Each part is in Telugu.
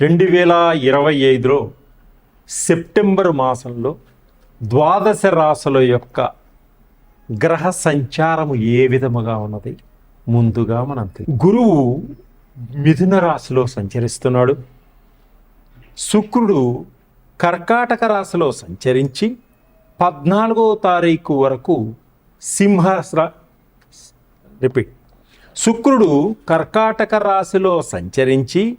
రెండు వేల ఇరవై ఐదులో సెప్టెంబర్ మాసంలో ద్వాదశ రాశుల యొక్క గ్రహ సంచారము ఏ విధముగా ఉన్నది? ముందుగా మనం గురువు మిథున రాశిలో సంచరిస్తున్నాడు. శుక్రుడు కర్కాటక రాశిలో సంచరించి పద్నాలుగో తారీఖు వరకు సింహ రిపీట్. శుక్రుడు కర్కాటక రాశిలో సంచరించి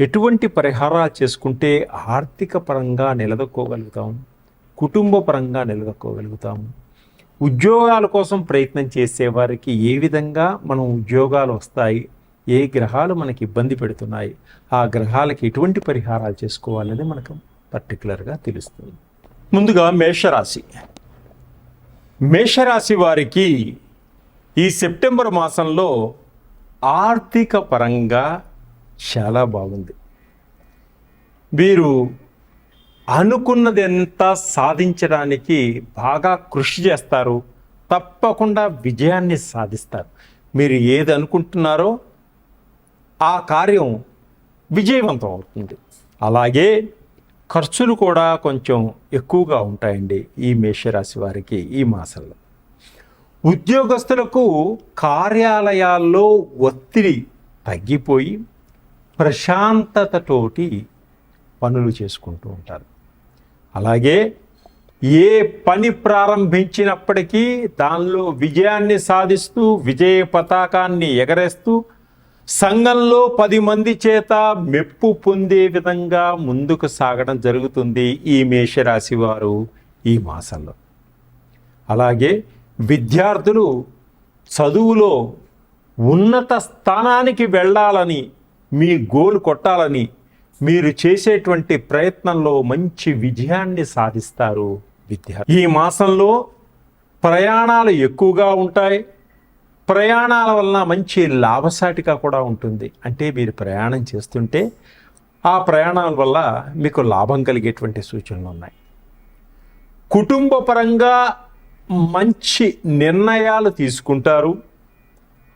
ఎటువంటి పరిహారాలు చేసుకుంటే ఆర్థిక పరంగా నిలదొక్కోగలుగుతాం? కుటుంబ పరంగా నిలదొక్కోగలుగుతాము ఉద్యోగాల కోసం ప్రయత్నం చేసేవారికి ఏ విధంగా మనం ఉద్యోగాలు వస్తాయి? ఏ గ్రహాలు మనకి ఇబ్బంది పెడుతున్నాయి? ఆ గ్రహాలకి ఎటువంటి పరిహారాలు చేసుకోవాలనేది మనకు పర్టికులర్గా తెలుస్తుంది. ముందుగా మేషరాశి. మేషరాశి వారికి ఈ సెప్టెంబర్ మాసంలో ఆర్థిక పరంగా చాలా బాగుంది. వీరు అనుకున్నది ఎంత సాధించడానికి బాగా కృషి చేస్తారు తప్పకుండా విజయాన్ని సాధిస్తారు. మీరు ఏది అనుకుంటున్నారో ఆ కార్యం విజయవంతం అవుతుంది. అలాగే ఖర్చులు కూడా కొంచెం ఎక్కువగా ఉంటాయండి ఈ మేషరాశి వారికి ఈ మాసంలో. ఉద్యోగస్తులకు కార్యాలయాల్లో ఒత్తిడి తగ్గిపోయి ప్రశాంతతతోటి పనులు చేసుకుంటూ ఉంటారు. అలాగే ఏ పని ప్రారంభించినప్పటికీ దానిలో విజయాన్ని సాధిస్తూ విజయ పతాకాన్ని ఎగరేస్తూ సంఘంలో పది మంది చేత మెప్పు పొందే విధంగా ముందుకు సాగడం జరుగుతుంది ఈ మేషరాశి వారు ఈ మాసంలో. అలాగే విద్యార్థులు చదువులో ఉన్నత స్థానానికి వెళ్ళాలని మీ గోల్ కొట్టాలని మీరు చేసేటువంటి ప్రయత్నంలో మంచి విజయాన్ని సాధిస్తారు విద్యార్థి. ఈ మాసంలో ప్రయాణాలు ఎక్కువగా ఉంటాయి. ప్రయాణాల వలన మంచి లాభసాటిగా కూడా ఉంటుంది. అంటే మీరు ప్రయాణం చేస్తుంటే ఆ ప్రయాణాల వల్ల మీకు లాభం కలిగేటువంటి సూచనలు ఉన్నాయి. కుటుంబపరంగా మంచి నిర్ణయాలు తీసుకుంటారు.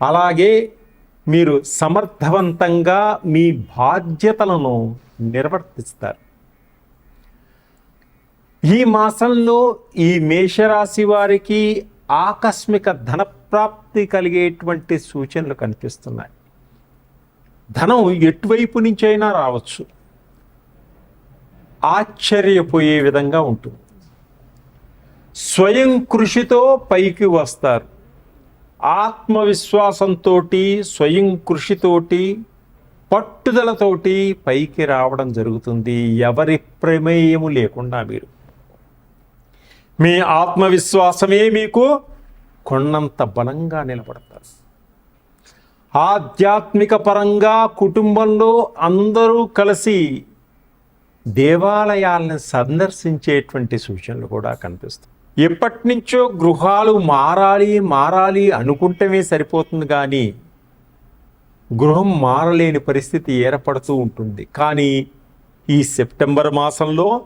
అలాగే మీరు సమర్థవంతంగా మీ బాధ్యతలను నిర్వర్తిస్తారు. ఈ మాసంలో ఈ మేషరాశి వారికి ఆకస్మిక ధన ప్రాప్తి కలిగేటువంటి సూచనలు కనిపిస్తున్నాయి. ధనం ఎటువైపు నుంచైనా రావచ్చు. ఆశ్చర్యపోయే విధంగా ఉంటుంది. స్వయం కృషితో పైకి వస్తారు. ఆత్మవిశ్వాసంతో స్వయం కృషితోటి పట్టుదలతోటి పైకి రావడం జరుగుతుంది. ఎవరి ప్రమేయము లేకుండా మీరు. మీ ఆత్మవిశ్వాసమే మీకు కొండంత బలంగా నిలబడతారు. ఆధ్యాత్మిక పరంగా కుటుంబంలో అందరూ కలిసి దేవాలయాలను సందర్శించేటువంటి సూచనలు కూడా కనిపిస్తాయి. ఎప్పటి నుంచో గృహాలు మారాలి మారాలి అనుకుంటమే సరిపోతుంది కానీ గృహం మారలేని పరిస్థితి ఏర్పడుతూ ఉంటుంది. కానీ ఈ సెప్టెంబర్ మాసంలో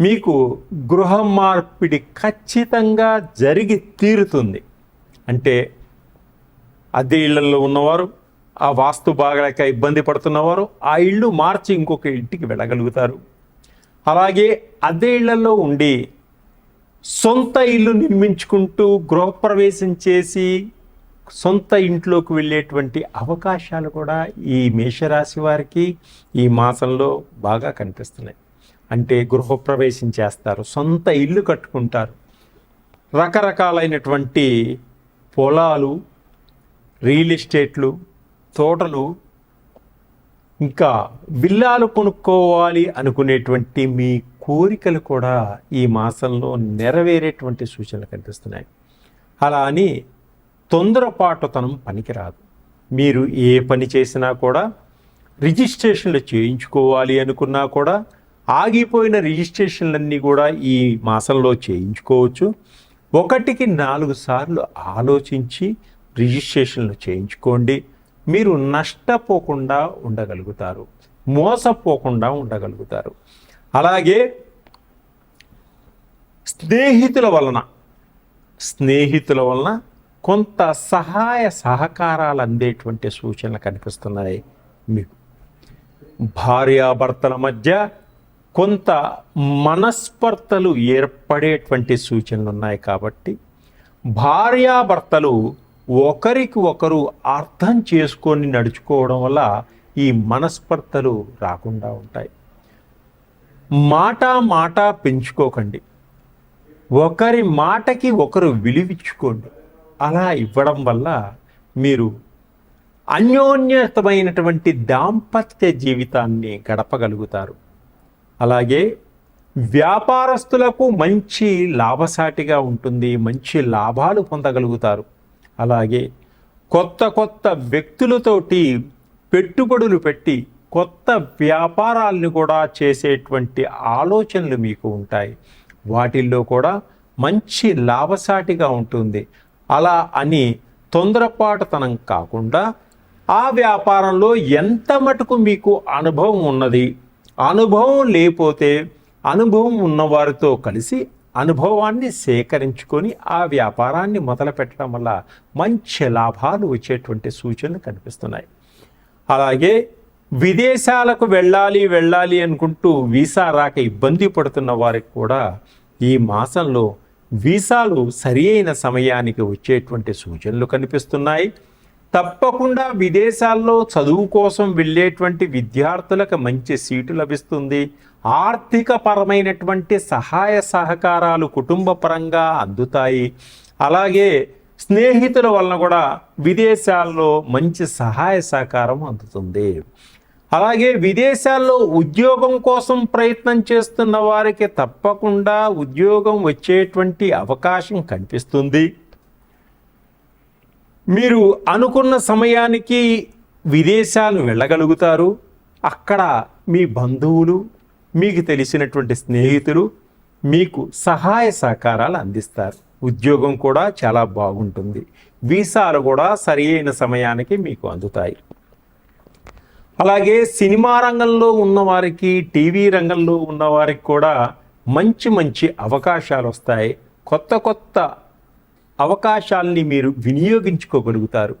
మీకు గృహ మార్పిడి ఖచ్చితంగా జరిగి తీరుతుంది. అంటే అద్దె ఇళ్ళలో ఉన్నవారు ఆ వాస్తు బాగలేక ఇబ్బంది పడుతున్నవారు ఆ ఇల్లు మార్చి ఇంకొక ఇంటికి వెళ్ళగలుగుతారు. అలాగే అద్దె ఇళ్ళలో ఉండి సొంత ఇల్లు నిర్మించుకుంటూ గృహప్రవేశం చేసి సొంత ఇంట్లోకి వెళ్ళేటువంటి అవకాశాలు కూడా ఈ మేషరాశి వారికి ఈ మాసంలో బాగా కనిపిస్తున్నాయి. అంటే గృహప్రవేశం చేస్తారు సొంత ఇల్లు కట్టుకుంటారు. రకరకాలైనటువంటి పొలాలు రియల్ ఎస్టేట్లు తోటలు ఇంకా విల్లాలు కొనుక్కోవాలి అనుకునేటువంటి మీ కోరికలు కూడా ఈ మాసంలో నెరవేరేటువంటి సూచనలు కనిపిస్తున్నాయి. అలా అని తొందరపాటుతనం పనికిరాదు. మీరు ఏ పని చేసినా కూడా రిజిస్ట్రేషన్లు చేయించుకోవాలి అనుకున్నా కూడా ఆగిపోయిన రిజిస్ట్రేషన్లన్నీ కూడా ఈ మాసంలో చేయించుకోవచ్చు. ఒకటికి నాలుగు సార్లు ఆలోచించి రిజిస్ట్రేషన్లు చేయించుకోండి. మీరు నష్టపోకుండా ఉండగలుగుతారు. మోసపోకుండా ఉండగలుగుతారు. అలాగే స్నేహితుల వలన స్నేహితుల వలన కొంత సహాయ సహకారాలు అందేటువంటి సూచనలు కనిపిస్తున్నాయి మీకు. భార్యాభర్తల మధ్య కొంత మనస్పర్ధలు ఏర్పడేటువంటి సూచనలు ఉన్నాయి కాబట్టి భార్యాభర్తలు ఒకరికి ఒకరు అర్థం చేసుకొని నడుచుకోవడం వల్ల ఈ మనస్పర్ధలు రాకుండా ఉంటాయి. మాట మాట పెంచుకోకండి. ఒకరి మాటకి ఒకరు విలువిచ్చుకోండి. అలా ఇవ్వడం వల్ల మీరు అన్యోన్యతమైనటువంటి దాంపత్య జీవితాన్ని గడపగలుగుతారు. అలాగే వ్యాపారస్తులకు మంచి లాభసాటిగా ఉంటుంది మంచి లాభాలు పొందగలుగుతారు. అలాగే కొత్త కొత్త వ్యక్తులతోటి పెట్టుబడులు పెట్టి కొత్త వ్యాపారాలను కూడా చేసేటువంటి ఆలోచనలు మీకు ఉంటాయి. వాటిల్లో కూడా మంచి లాభసాటిగా ఉంటుంది. అలా అని తొందరపాటుతనం కాకుండా ఆ వ్యాపారంలో ఎంత మటుకు మీకు అనుభవం ఉన్నది అనుభవం లేకపోతే అనుభవం ఉన్నవారితో కలిసి అనుభవాన్ని సేకరించుకొని ఆ వ్యాపారాన్ని మొదలు పెట్టడం వల్ల మంచి లాభాలు వచ్చేటువంటి సూచనలు కనిపిస్తున్నాయి. అలాగే విదేశాలకు వెళ్ళాలి వెళ్ళాలి అనుకుంటూ వీసా రాక ఇబ్బంది పడుతున్న వారికి కూడా ఈ మాసంలో వీసాలు సరి అయిన సమయానికి వచ్చేటువంటి సూచనలు కనిపిస్తున్నాయి. తప్పకుండా విదేశాల్లో చదువు కోసం వెళ్ళేటువంటి విద్యార్థులకు మంచి సీటు లభిస్తుంది. ఆర్థిక పరమైనటువంటి సహాయ సహకారాలు కుటుంబ పరంగా అందుతాయి. అలాగే స్నేహితుల వలన కూడా విదేశాల్లో మంచి సహాయ సహకారం అందుతుంది. అలాగే విదేశాల్లో ఉద్యోగం కోసం ప్రయత్నం చేస్తున్న వారికి తప్పకుండా ఉద్యోగం వచ్చేటువంటి అవకాశం కనిపిస్తుంది. మీరు అనుకున్న సమయానికి విదేశాలు వెళ్ళగలుగుతారు. అక్కడ మీ బంధువులు మీకు తెలిసినటువంటి స్నేహితులు మీకు సహాయ సహకారాలు అందిస్తారు. ఉద్యోగం కూడా చాలా బాగుంటుంది. వీసాలు కూడా సరి అయిన సమయానికి మీకు అందుతాయి. అలాగే సినిమా రంగంలో ఉన్నవారికి టీవీ రంగంలో ఉన్నవారికి కూడా మంచి మంచి అవకాశాలు వస్తాయి. కొత్త కొత్త అవకాశాలని మీరు వినియోగించుకోగలుగుతారు.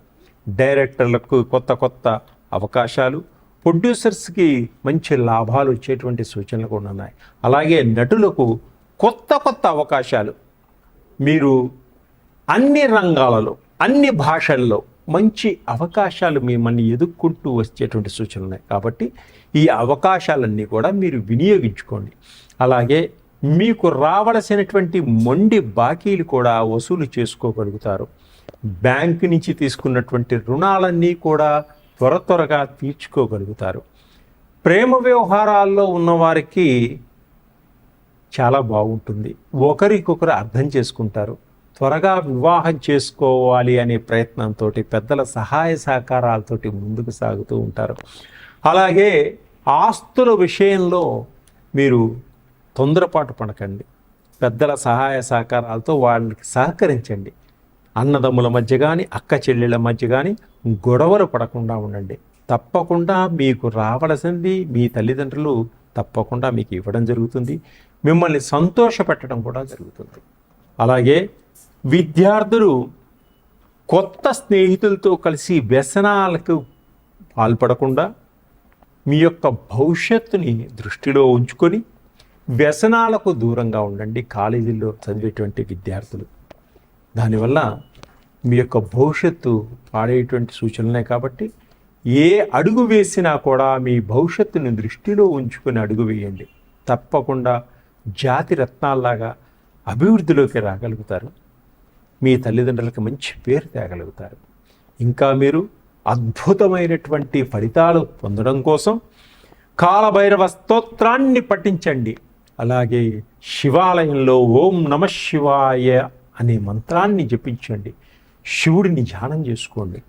డైరెక్టర్లకు కొత్త కొత్త అవకాశాలు ప్రొడ్యూసర్స్కి మంచి లాభాలు వచ్చేటువంటి సూచనలు కూడా ఉన్నాయి. అలాగే నటులకు కొత్త కొత్త అవకాశాలు. మీరు అన్ని రంగాలలో అన్ని భాషల్లో మంచి అవకాశాలు మిమ్మల్ని ఎదుర్కొంటూ వచ్చేటువంటి సూచనలు ఉన్నాయి. కాబట్టి ఈ అవకాశాలన్నీ కూడా మీరు వినియోగించుకోండి. అలాగే మీకు రావలసినటువంటి మొండి బాకీలు కూడా వసూలు చేసుకోగలుగుతారు. బ్యాంకు నుంచి తీసుకున్నటువంటి రుణాలన్నీ కూడా త్వర త్వరగా తీర్చుకోగలుగుతారు. ప్రేమ వ్యవహారాల్లో ఉన్నవారికి చాలా బాగుంటుంది. ఒకరికొకరు అర్థం చేసుకుంటారు. త్వరగా వివాహం చేసుకోవాలి అనే ప్రయత్నంతో పెద్దల సహాయ సహకారాలతోటి ముందుకు సాగుతూ ఉంటారు. అలాగే ఆస్తుల విషయంలో మీరు తొందరపాటు పడకండి. పెద్దల సహాయ సహకారాలతో వాళ్ళకి సహకరించండి. అన్నదమ్ముల మధ్య కానీ అక్క చెల్లెళ్ళ మధ్య కానీ గొడవలు పడకుండా ఉండండి. తప్పకుండా మీకు రావలసింది మీ తల్లిదండ్రులు తప్పకుండా మీకు ఇవ్వడం జరుగుతుంది. మిమ్మల్ని సంతోషపెట్టడం కూడా జరుగుతుంది. అలాగే విద్యార్థులు కొత్త స్నేహితులతో కలిసి వ్యసనాలకు పాల్పడకుండా మీ యొక్క భవిష్యత్తుని దృష్టిలో ఉంచుకొని వ్యసనాలకు దూరంగా ఉండండి కాలేజీల్లో చదివేటువంటి విద్యార్థులు. దానివల్ల మీ యొక్క భవిష్యత్తు పాడేటువంటి సూచనలే కాబట్టి ఏ అడుగు వేసినా కూడా మీ భవిష్యత్తుని దృష్టిలో ఉంచుకుని అడుగు వేయండి. తప్పకుండా జాతి రత్నాల్లాగా అభివృద్ధిలోకి రాగలుగుతారు. మీ తల్లిదండ్రులకు మంచి పేరు తేగలుగుతారు. ఇంకా మీరు అద్భుతమైనటువంటి ఫలితాలు పొందడం కోసం కాలభైరవ స్తోత్రాన్ని పఠించండి. అలాగే శివాలయంలో ఓం నమ శివాయ అనే మంత్రాన్ని జపించండి. శివుడిని ధ్యానం చేసుకోండి.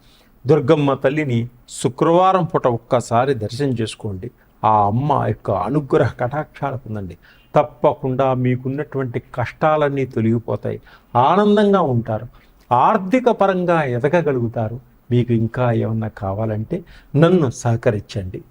దుర్గమ్మ తల్లిని శుక్రవారం పూట ఒక్కసారి దర్శనం చేసుకోండి. ఆ అమ్మ యొక్క అనుగ్రహ కటాక్షాలు పొందండి. తప్పకుండా మీకున్నటువంటి కష్టాలన్నీ తొలగిపోతాయి. ఆనందంగా ఉంటారు. ఆర్థిక పరంగా ఎదగగలుగుతారు. మీకు ఇంకా ఏమన్నా కావాలంటే నన్ను సహకరించండి.